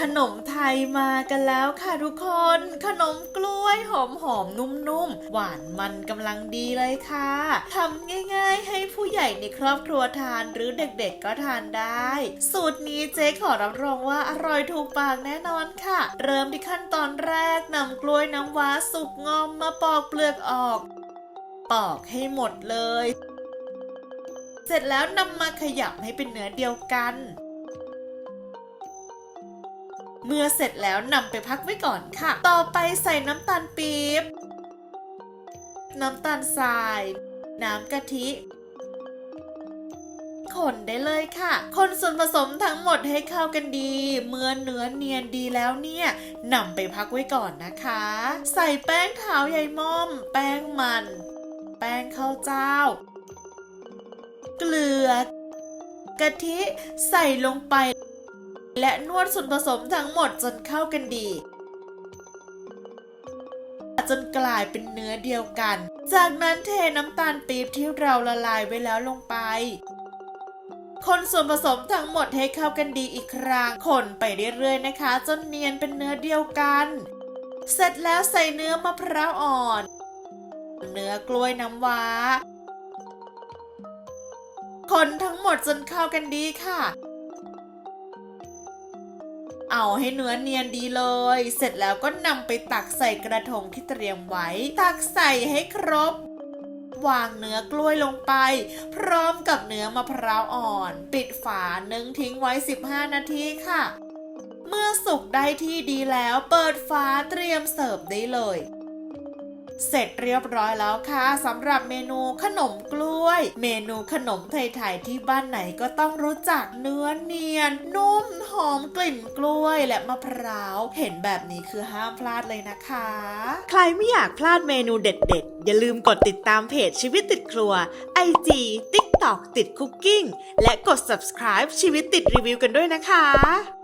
ขนมไทยมากันแล้วค่ะทุกคน ขนมกล้วยหอมหอมๆนุ่มๆ หวานมันกำลังดีเลยค่ะทำง่ายๆ ให้ผู้ใหญ่ในครอบครัวทานหรือเด็กๆก็ทานได้ สูตรนี้เจ๊ขอรับรองว่าอร่อยถูกปากแน่นอนค่ะ เริ่มที่ขั้นตอนแรกนำกล้วยน้ำว้าสุกงอมมาปอกเปลือกออก ปอกให้หมดเลย เสร็จแล้วนำมาขยับให้เป็นเนื้อเดียวกัน เมื่อเสร็จแล้วนำไปพักไว้ก่อนค่ะ ต่อไปใส่น้ำตาลปี๊บ น้ำตาลทราย น้ำกะทิคนได้เลยค่ะ คนส่วนผสมทั้งหมดให้เข้ากันดี เมื่อเนื้อเนียนดีแล้วเนี่ยนำไปพักไว้ก่อนนะคะ ใส่แป้งขาวใยม่อม แป้งมัน แป้งข้าวเจ้า เกลือกะทิใส่ลงไป และนวดส่วนผสมทั้งหมดจนเข้ากันดี จนกลายเป็นเนื้อเดียวกัน จากนั้นเทน้ำตาลปี๊บที่เราละลายไว้แล้วลงไป คนส่วนผสมทั้งหมดให้เข้ากันดีอีกครั้งคนไปเรื่อยๆนะคะ จนเนียนเป็นเนื้อเดียวกัน เสร็จแล้วใส่เนื้อมะพร้าวอ่อน เนื้อกล้วยน้ำว้า คนทั้งหมดจนเข้ากันดีค่ะ เอาให้เนื้อเนียนดีเลย เสร็จแล้วก็นำไปตักใส่กระทงที่เตรียมไว้ ตักใส่ให้ครบ วางเนื้อกล้วยลงไป พร้อมกับเนื้อมะพร้าวอ่อน ปิดฝานึ่งทิ้งไว้ 15 นาทีค่ะ เมื่อสุกได้ที่ดีแล้ว เปิดฝาเตรียมเสิร์ฟได้เลย เสร็จเรียบร้อยแล้วค่ะสำหรับเมนูขนมกล้วย เมนูขนมไทยๆที่บ้านไหนก็ต้องรู้จักเนื้อเนียน นุ่มหอมกลิ่นกล้วยและมะพร้าว เห็นแบบนี้คือห้ามพลาดเลยนะคะ ใครไม่อยากพลาดเมนูเด็ดๆ อย่าลืมกดติดตามเพจชีวิตติดครัว IG TikTok ติดคุกกิ้งและกด subscribe ชีวิตติดรีวิวกันด้วยนะคะ